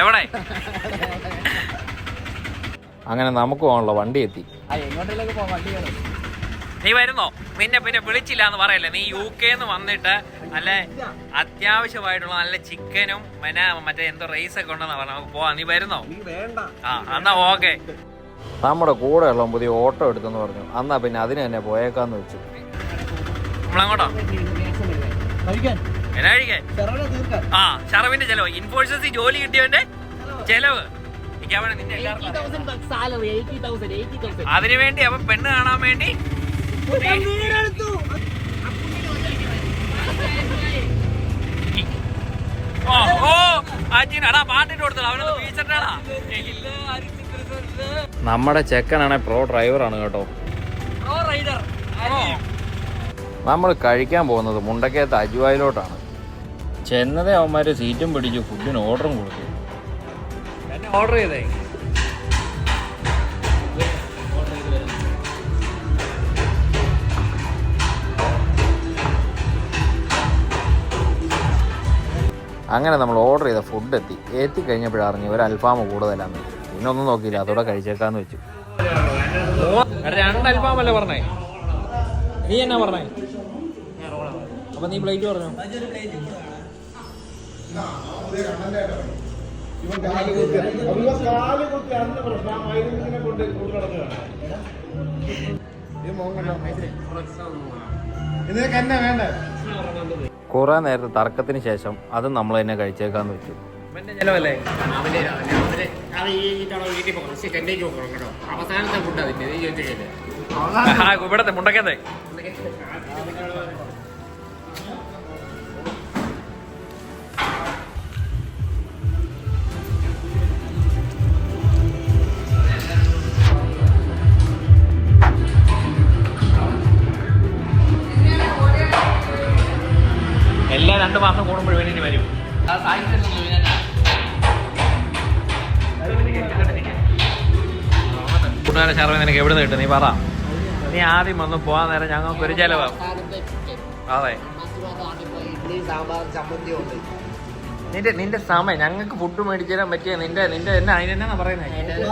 എവിടെ? അങ്ങനെ നമുക്ക് പോകാനുള്ള വണ്ടി എത്തി. നീ വരുന്നോ? നിന്നെ പിന്നെ വിളിച്ചില്ല എന്ന് പറയല്ലേ? നീ യു കെന്ന് വന്നിട്ട് നല്ല അത്യാവശ്യമായിട്ടുള്ള നല്ല ചിക്കനും പിന്നെ മറ്റേ എന്തോ റൈസ് ഒക്കെ ഉണ്ടെന്ന് പറഞ്ഞു. നമുക്ക് പോവാ. നീ വരുന്നോ? വേണ്ട. ആ എന്നാ ഓക്കെ നമ്മുടെ കൂടെ ഉള്ള പുതിയ ഓട്ടോ എടുത്തെന്ന് പറഞ്ഞു. അന്നാ പിന്നെ അതിന് തന്നെ പോയേക്കാന്ന് വെച്ചു. നമ്മളങ്ങോട്ടോ? കഴിക്കാൻ. എന്നാ കഴിക്കേ ചെറുതെ ആ ഷറവിന്റെ ചെലവ്. ഇൻഫോഴ്സൻസിൽ ജോലി കിട്ടിയവന്റെ ചെലവ്. അതിനു വേണ്ടി അവൻ പെണ്ണ് കാണാൻ വേണ്ടി ഓ ഓ അജിനാടാ പാട്ടിട്ട് കൊടുത്തടാ. അവനൊന്ന് വീഴ്ചട്ടാടാ നമ്മുടെ ചെക്കനാണെ പ്രോ ഡ്രൈവറാണ് കേട്ടോ. നമ്മൾ കഴിക്കാൻ പോകുന്നത് മുണ്ടക്കയത്ത് അജുവായിലോട്ടാണ്. ചെന്നതേ അവന്മാർ സീറ്റും പിടിച്ചു ഫുഡിന് ഓർഡറും കൊടുത്തു. ഓർഡർ ചെയ്തേ. അങ്ങനെ നമ്മൾ ഓർഡർ ചെയ്ത ഫുഡ് എത്തി. എത്തി കഴിഞ്ഞപ്പോഴാണ് അറിഞ്ഞു ഒരു അൽഫാം കൂടുതലാന്ന്. പിന്നെ ഒന്നും നോക്കിയില്ല അതോടെ കഴിച്ചേക്കാന്ന് വെച്ചു. രണ്ട് അൽഫാമല്ലേ പറഞ്ഞേ? നീ എന്നാ പറഞ്ഞേ? അപ്പൊ നീ പ്ലേറ്റ് പറഞ്ഞു? കുറെ നേരത്തെ തർക്കത്തിന് ശേഷം അത് നമ്മൾ തന്നെ കഴിച്ചേക്കാന്ന് വെച്ചു. ഇവിടത്തെ മുണ്ടക്കത്തെ എല്ലാ രണ്ട് മാസം കൂടുമ്പോഴും വേണ്ടി വരും. കൂട്ടുകാരെ ശർമ്മ നിനക്ക് എവിടെ നിന്ന് കിട്ടും? നീ പറ. നീ ആദ്യം വന്ന് പോവാൻ നേരം ഞങ്ങൾക്ക് ഒരു ചെലവ്. അതെ. നിന്റെ നിന്റെ സമയം. ഞങ്ങൾക്ക് ഫുഡ് മേടിച്ചു തരാൻ പറ്റിയ നിന്റെ നിന്റെ എന്നാ അതിനെന്നാ പറയുന്നത്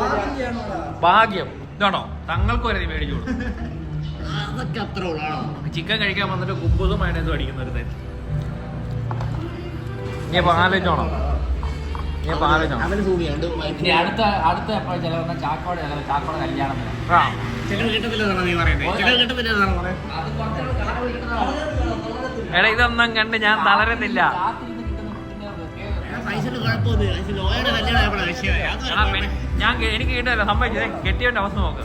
ഭാഗ്യം. ഇതാണോ? തങ്ങൾക്ക് വരെ നീ മേടിച്ചു കൊടുക്കും ചിക്കൻ കഴിക്കാൻ വന്നിട്ട് കുമ്പതും അതിനെന്തും അടിക്കുന്ന ഒരു നേരം നീ ഇപ്പൊ ആലോചിച്ചോണോ നീ ഇപ്പൊ ആലോചിച്ചോണോ ഇനി അടുത്ത അടുത്ത എപ്പോഴും ചിലവന്ന ചാക്കോടെ ചിലവ് ചാക്കോടെ കല്യാണം വരെ. ആ. ചിലവ് കിട്ടത്തില്ലെന്നാണ് നീ പറയുന്നത് ചിലവ് കിട്ടത്തില്ലെന്നാണ് പറയുന്നത് അത് കുറച്ചുകൂടെ കാലം ഇരിക്കുന്നതാണ്. എടാ ഇതൊന്നും കണ്ട് ഞാൻ തളരുന്നില്ല കാത്തിരുന്ന് കിട്ടുന്ന പ്രത്യേകത. പൈസയുടെ കുഴപ്പമൊന്നും പക്ഷെ ലോയുടെ കല്യാണം ആയപ്പോഴാണ് വിഷയം. എടാ, പെണ്ണ്- ഞാൻ കെ- എനിക്ക് കിട്ടില്ല സംഭവിച്ചത് കെട്ടിയവന്റെ അവസ്ഥ നോക്ക്.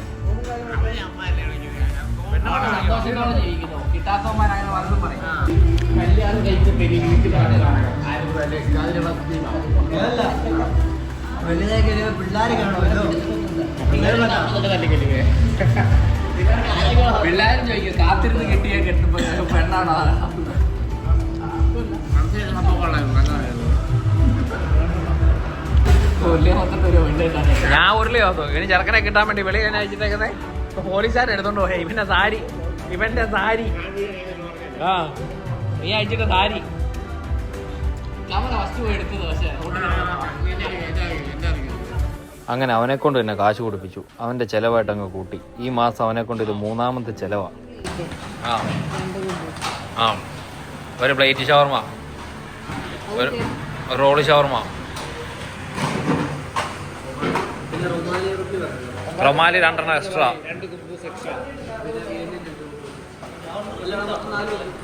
സന്തോഷത്തോടെ ജീവിക്കുന്നു. പറയും. കല്യാണം കഴിച്ച അതിനുള്ള പിള്ളേര് ചോദിക്കും കാത്തിരുന്ന് കെട്ടിയ കെട്ടുമ്പോ പെണ്ണാണോ ഞാൻ ഉരുളി നോക്കും ഇനി ചെറുക്കനെ കിട്ടാൻ വേണ്ടി വെളി ഞാൻ അയച്ചിട്ടേക്കുന്നേ ഇപ്പൊ പോലീസുകാർ എടുത്തോണ്ട് പോയി. ഇവന്റെ സാരി. ഇവന്റെ സാരി. ആ നീ അയച്ചിട്ട സാരി. അങ്ങനെ അവനെ കൊണ്ട് തന്നെ കാശ് കൊടുപ്പിച്ചു. അവന്റെ ചെലവായിട്ട് അങ്ങ് കൂട്ടി. ഈ മാസം അവനെ കൊണ്ട് ഇത് മൂന്നാമത്തെ ചെലവാ. ആ. ഒരു പ്ലേറ്റ് ഷവർമ. ഒരു ഒരു റോൾ ഷവർമ. റൊമാലി രണ്ടെണ്ണം എക്സ്ട്രാ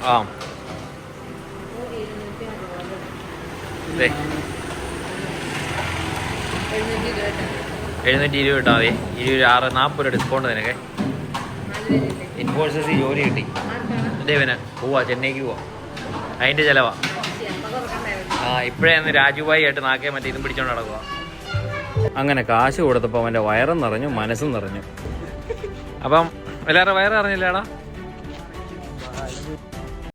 ആ. ദേ. എഴുന്നൂറ്റി ഇരുപത് മതി ഇരുപത് ആറ് നാൽപ്പത് രൂപ ഡിസ്കൗണ്ട് നിനക്ക്. ഇൻഫോഴ്സസ് ജോലി കിട്ടി. ദേവന് പോവാ ചെന്നൈക്ക് പോവാ. അതിന്റെ ചിലവാ. ആ ഇപ്പോഴേ ഒന്ന് രാജുഭായി ആയിട്ട് നാക്കേ മറ്റേ ഇതും പിടിച്ചോണ്ട് നടക്കുക അങ്ങനെ കാശ് കൊടുത്തപ്പോൾ അവന്റെ വയറും നിറഞ്ഞു മനസ്സും നിറഞ്ഞു. അപ്പം എല്ലാവരുടെ വയറ് അറിഞ്ഞില്ലേടാ